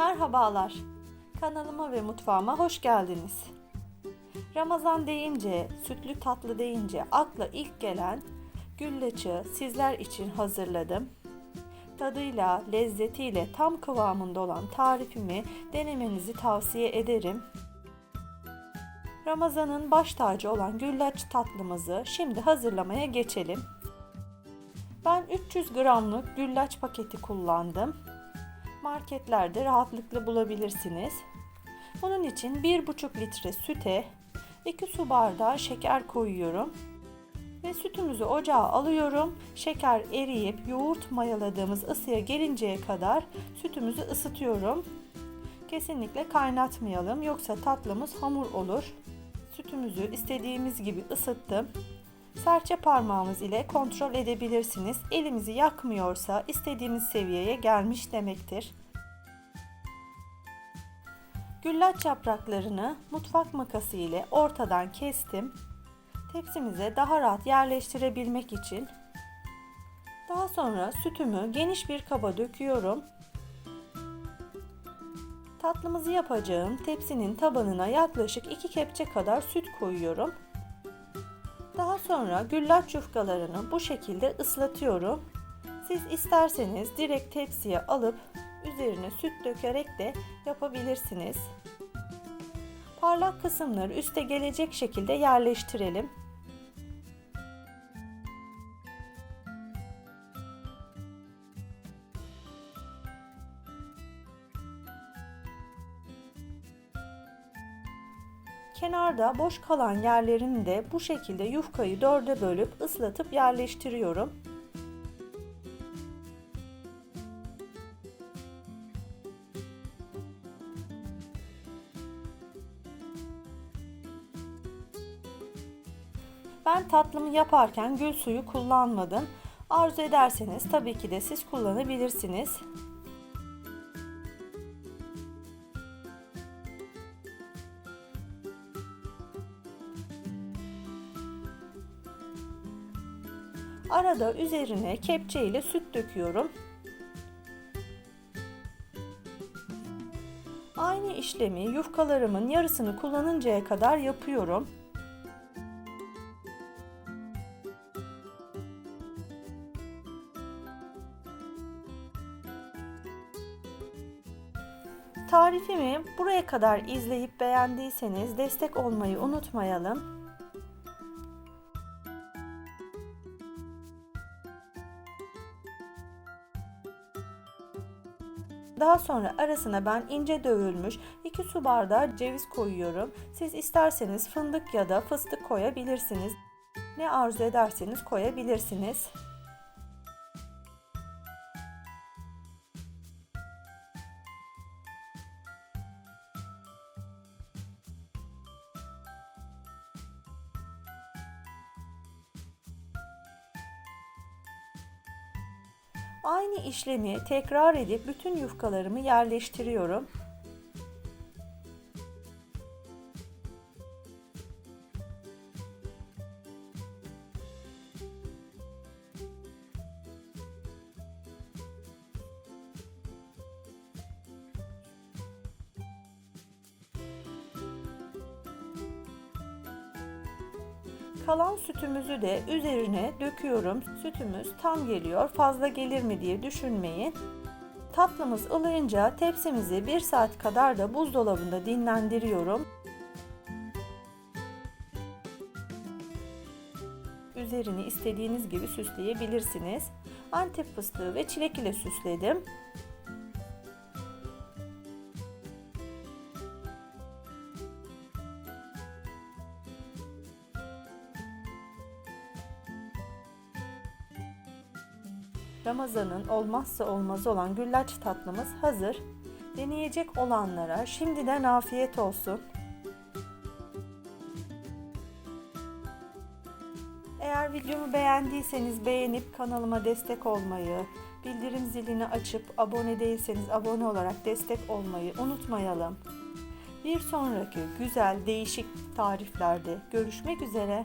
Merhabalar. Kanalıma ve mutfağıma hoş geldiniz. Ramazan deyince, sütlü tatlı deyince akla ilk gelen güllaçı sizler için hazırladım. Tadıyla, lezzetiyle tam kıvamında olan tarifimi denemenizi tavsiye ederim. Ramazanın baş tacı olan güllaç tatlımızı şimdi hazırlamaya geçelim. Ben 300 gramlık güllaç paketi kullandım marketlerde rahatlıkla bulabilirsiniz. Bunun için 1,5 litre süte 2 su bardağı şeker koyuyorum. Ve sütümüzü ocağa alıyorum. Şeker eriyip yoğurt mayaladığımız ısıya gelinceye kadar sütümüzü ısıtıyorum. Kesinlikle kaynatmayalım yoksa tatlımız hamur olur. Sütümüzü istediğimiz gibi ısıttım. Serçe parmağımız ile kontrol edebilirsiniz. Elimizi yakmıyorsa istediğimiz seviyeye gelmiş demektir. Güllaç yapraklarını mutfak makası ile ortadan kestim. Tepsimize daha rahat yerleştirebilmek için. Daha sonra sütümü geniş bir kaba döküyorum. Tatlımızı yapacağım tepsinin tabanına yaklaşık 2 kepçe kadar süt koyuyorum. Daha sonra güllaç yufkalarını bu şekilde ıslatıyorum. Siz isterseniz direkt tepsiye alıp üzerine süt dökerek de yapabilirsiniz. Parlak kısımları üste gelecek şekilde yerleştirelim. Kenarda boş kalan yerlerini de bu şekilde yufkayı dörde bölüp ıslatıp yerleştiriyorum. Ben tatlımı yaparken gül suyu kullanmadım. Arzu ederseniz tabii ki de siz kullanabilirsiniz. Arada üzerine kepçe ile süt döküyorum. Aynı işlemi yufkalarımın yarısını kullanıncaya kadar yapıyorum. Tarifimi buraya kadar izleyip beğendiyseniz destek olmayı unutmayalım. Daha sonra arasına ben ince dövülmüş 2 su bardağı ceviz koyuyorum. Siz isterseniz fındık ya da fıstık koyabilirsiniz. Ne arzu ederseniz koyabilirsiniz. Aynı işlemi tekrar edip bütün yufkalarımı yerleştiriyorum. Kalan sütümüzü de üzerine döküyorum. Sütümüz tam geliyor. Fazla gelir mi diye düşünmeyin. Tatlımız ılıyınca tepsimizi 1 saat kadar da buzdolabında dinlendiriyorum. Üzerini istediğiniz gibi süsleyebilirsiniz. Antep fıstığı ve çilek ile süsledim. Ramazan'ın olmazsa olmazı olan güllaç tatlımız hazır. Deneyecek olanlara şimdiden afiyet olsun. Eğer videomu beğendiyseniz beğenip kanalıma destek olmayı, bildirim zilini açıp abone değilseniz abone olarak destek olmayı unutmayalım. Bir sonraki güzel değişik tariflerde görüşmek üzere.